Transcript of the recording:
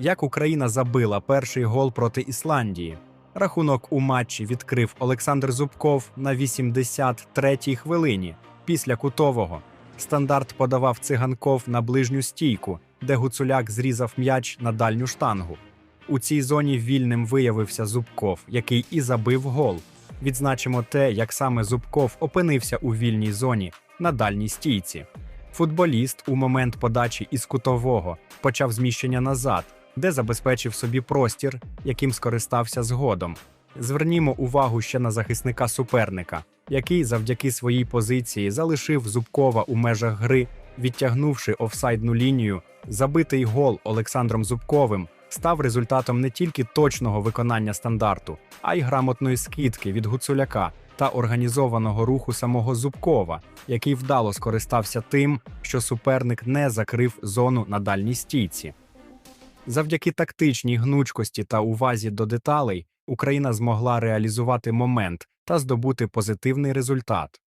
Як Україна забила перший гол проти Ісландії. Рахунок у матчі відкрив Олександр Зубков на 83-й хвилині після кутового. Стандарт подавав циганков на ближню стійку, де Гуцуляк зрізав м'яч на дальню штангу. У цій зоні вільним виявився Зубков, який і забив гол. Відзначимо те, як саме Зубков опинився у вільній зоні на дальній стійці. Футболіст у момент подачі із кутового почав зміщення назад, де забезпечив собі простір, яким скористався згодом. Звернімо увагу ще на захисника суперника, який завдяки своїй позиції залишив Зубкова у межах гри, відтягнувши офсайдну лінію. Забитий гол Олександром Зубковим став результатом не тільки точного виконання стандарту, а й грамотної скидки від Гуцуляка та організованого руху самого Зубкова, який вдало скористався тим, що суперник не закрив зону на дальній стійці. Завдяки тактичній гнучкості та увазі до деталей Україна змогла реалізувати момент та здобути позитивний результат.